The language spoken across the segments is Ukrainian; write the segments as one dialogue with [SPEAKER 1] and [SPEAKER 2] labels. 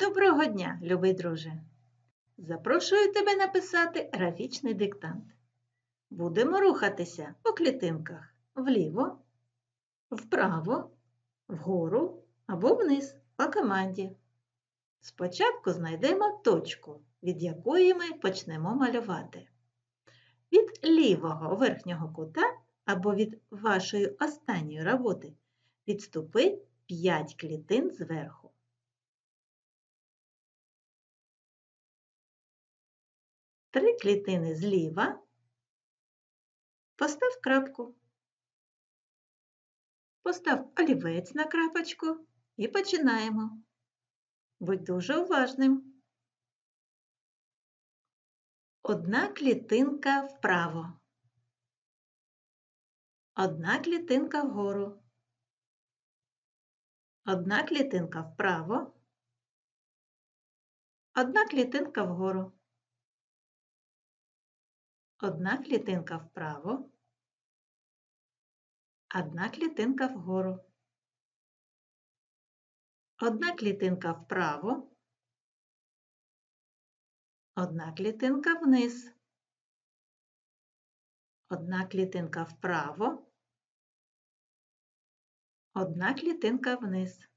[SPEAKER 1] Доброго дня, любий друже! Запрошую тебе написати графічний диктант. Будемо рухатися по клітинках вліво, вправо, вгору або вниз по команді. Спочатку знайдемо точку, від якої ми почнемо малювати. Від лівого верхнього кута або від вашої останньої роботи відступи 5 клітин зверху. Три клітини зліва. Постав крапку. Постав олівець на крапочку і починаємо. Будь дуже уважним. Одна клітинка вправо. Одна клітинка вгору. Одна клітинка вправо. Одна клітинка вгору. Одна клітинка вправо, одна клітинка вгору. Одна клітинка вправо, одна клітинка вниз. Одна клітинка вправо, одна клітинка вниз.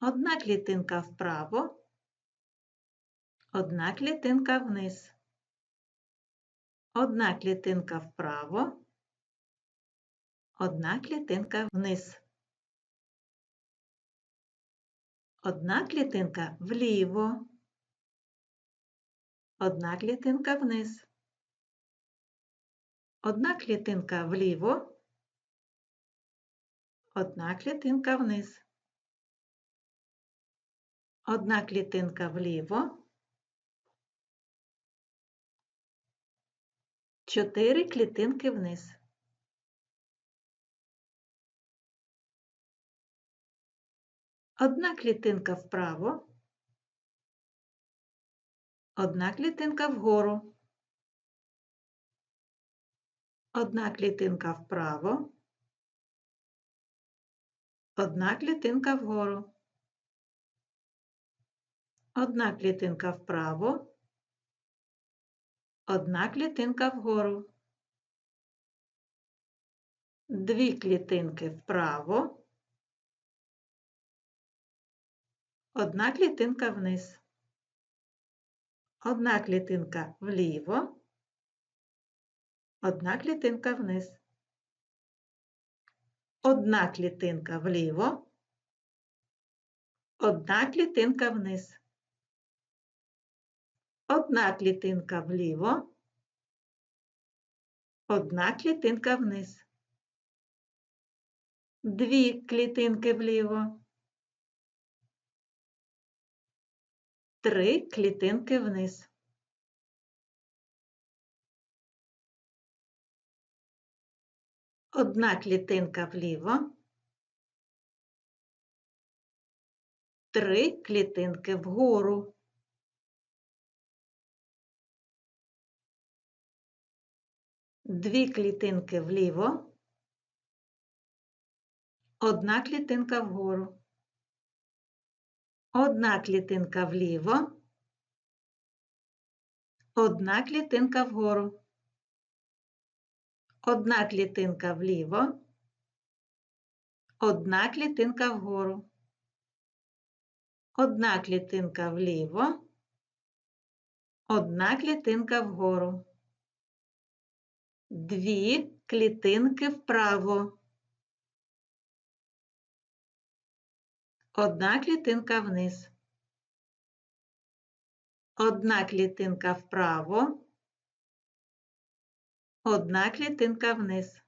[SPEAKER 1] Одна клітинка вправо, одна клітинка вниз. Одна клітинка вправо, одна клітинка вниз. Одна клітинка вліво, одна клітинка вниз. Одна клітинка вліво, одна клітинка вниз. Одна клітинка вліво, Чотири клітинки вниз. Одна клітинка вправо, одна клітинка вгору, одна клітинка вправо, одна клітинка вгору, одна клітинка вправо, Одна клітинка вгору. Дві клітинки вправо. Одна клітинка вниз. Одна клітинка вліво. Одна клітинка вниз. Одна клітинка вліво. Одна клітинка вниз. Одна клітинка вліво, одна клітинка вниз. Дві клітинки вліво. Три клітинки вниз. Одна клітинка вліво. Три клітинки вгору. Дві клітинки вліво, одна клітинка вгору, одна клітинка вліво, одна клітинка вгору, одна клітинка вліво, одна клітинка вгору, одна клітинка вліво, одна клітинка вгору дві клітинки вправо. Одна клітинка вниз. Одна клітинка вправо. Одна клітинка вниз.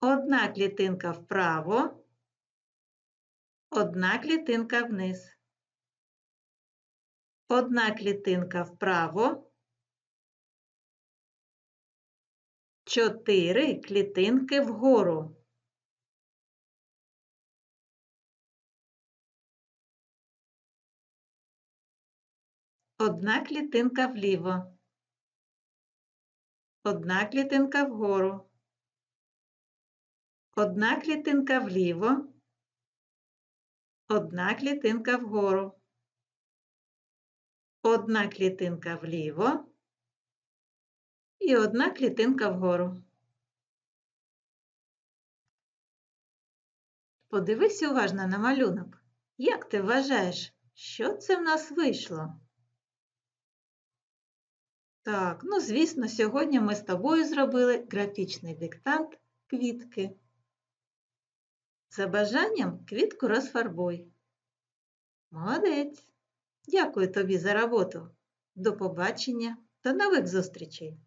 [SPEAKER 1] Одна клітинка вправо. Одна клітинка вниз. Одна клітинка вправо. Чотири клітинки вгору. Одна клітинка вліво. Одна клітинка вгору. Одна клітинка вліво. Одна клітинка вгору. Одна клітинка вліво і одна клітинка вгору. Подивись уважно на малюнок. Як ти вважаєш, що це в нас вийшло? Так, ну звісно, сьогодні ми з тобою зробили графічний диктант квітки. За бажанням квітку розфарбуй. Молодець! Дякую тобі за роботу. До побачення, до нових зустрічей!